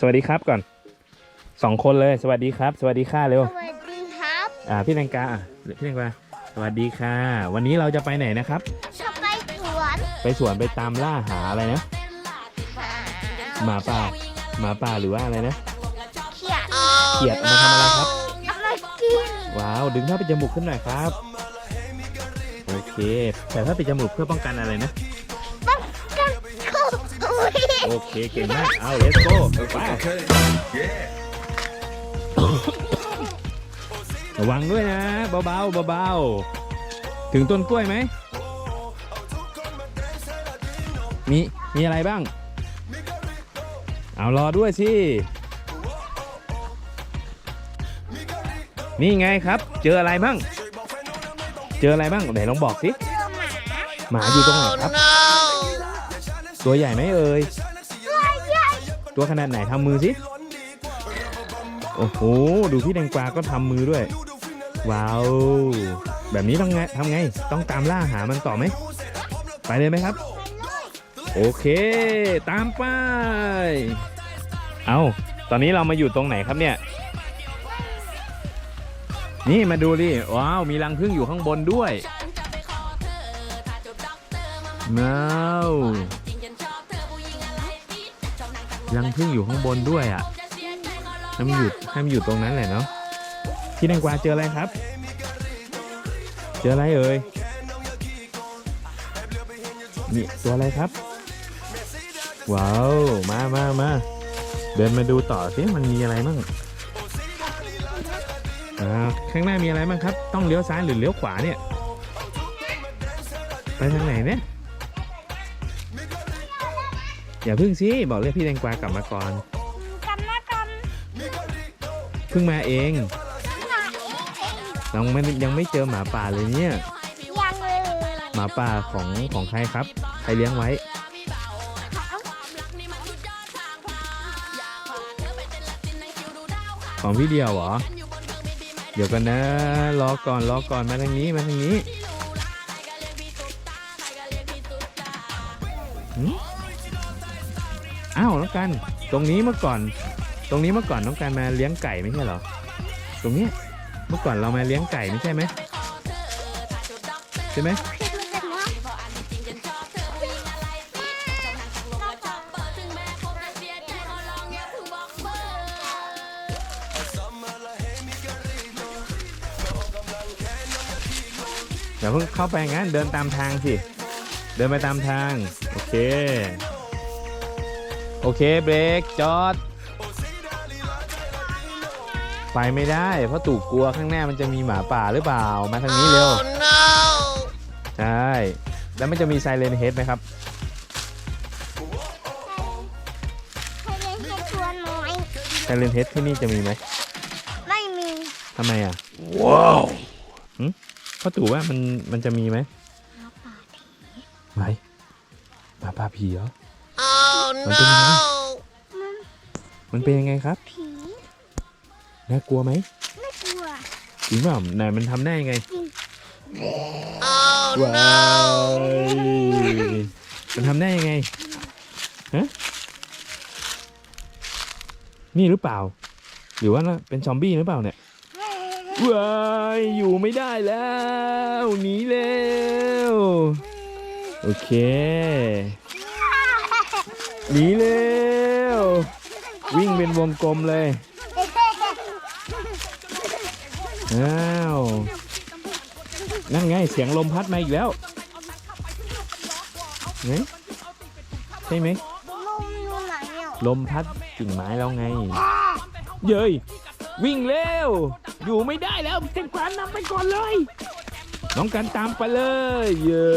สวัสดีครับก่อนสองคนเลยสวัสดีครับ สวัสดีค่ะเร็วสวัสดีครับ อ่าพี่แตงกาอะพี่แตงกาสวัสดีค่ะ วันนี้เราจะไปไหนนะครับชอบไปสวนไปสวนไปตามล่าหาอะไรนะ หมาป่าหมาป่าหรือว่าอะไรนะเขียดเขียดเอามาทำอะไรครับทำมากินว้าวดึงผ้าปิดจมูกขึ้นหน่อยครับโอเคแต่ผ้าปิดจมูกเพื่อป้องกันอะไรนะต้องกันคุย โอเคเก่งมาก เอา let's go ไป ระวังด้วยนะ เบาๆเบาๆถึงต้นกล้วยไหม มี มีอะไรบ้าง เอารอด้วยสิ นี่ไงครับ เจออะไรบ้าง เจออะไรบ้างไหนลองบอกสิเจอหมาหมาอยู่ตรงไหนครับ ตัวใหญ่ไหมเอ่ยตัวใหญ่ ตัวขนาดไหนทำมือสิโอ้โหดูพี่แดงกวาก็ทำมือด้วย ว้าว แบบนี้ต้องไงทำไง ต้องตามล่าหามันต่อไหม ไปเลยไหมครับ โอเค ตามไป เอาตอนนี้เรามาอยู่ตรงไหนครับเนี่ย นี่มาดูดิว้าว มีรังผึ้งอยู่ข้างบนด้วยว้าว รังผึ้งอยู่ข้างบนด้วยอะให้มันหยุดให้มันหยุดตรงนั้นแหละเนาะพี่แตงกวาเจออะไรครับ เจออะไรเอ่ยนี่ตัวอะไรครับ ว้าว มามามาเดินมาดูต่อสิมันมีอะไรบ้างอ่าข้างหน้ามีอะไรบ้างครับ ต้องเลี้ยวซ้ายหรือเลี้ยวขวาเนี่ย ไปทางไหนเนี่ย อย่าพึ่งสิบอกเรียกพี่แตงกวากลับมาก่อนกันนะกันเพิ่งมาเองหมาเองยังไม่ยังไม่เจอหมาป่าเลยเนี่ยยังเลยหมาป่าของของใครครับ ใครเลี้ยงไว้ของพี่เดียวเหรอ เดี๋ยวกันนะรอก่อนรอก่อนมาทางนี้มาทางนี้ องกัน ตรงนี้เมื่อก่อน ตรงนี้เมื่อก่อนน้องกันมาเลี้ยงไก่ไม่ใช่เหรอ ตรงนี้เมื่อก่อนเรามาเลี้ยงไก่ไม่ใช่ไหมใช่ไหมอย่าเพิ่งเข้าไปงั้นเดินตามทางสิ เดินไปตามทาง โอเค โอเคเบรกจอด ไปไม่ได้เพราะตู่กลัวข้างหน้ามันจะมีหมาป่าหรือเปล่ามาทางนี้เร็วใช่ แล้วมันจะมีไซเรนเฮดไหมครับ ให้เล่นแค่ตัวน้อย ไซเรนเฮดที่นี่จะมีไหมไม่มีทำไมอะ ว้าวพ่อตู่ว่ามันมันจะมีไหมหมาป่าไหมหมาป่าผีเหรอ มันเป็นยังไงมันเป็นยังไงครับ ผีน่ากลัวไหมไม่กลัวจริงเปล่าไหนมันทำได้ยังไงจริงว้าวมันทำได้ยังไงฮะนี่หรือเปล่า หรือว่าเป็นซอมบี้หรือเปล่าเนี่ยว้ายอยู่ไม่ได้แล้วหนีเร็วโอเค หนีเร็ว วิ่งเป็นวงกลมเลยอ้าวนั่นไงเสียงลมพัดมาอีกแล้วไงใช่ไหมลมพัดกิ่งไม้แล้วไง เย้ยวิ่งเร็ว อยู่ไม่ได้แล้วเต็งกวานนำไปก่อนเลย น้องกันตามไปเลย เย้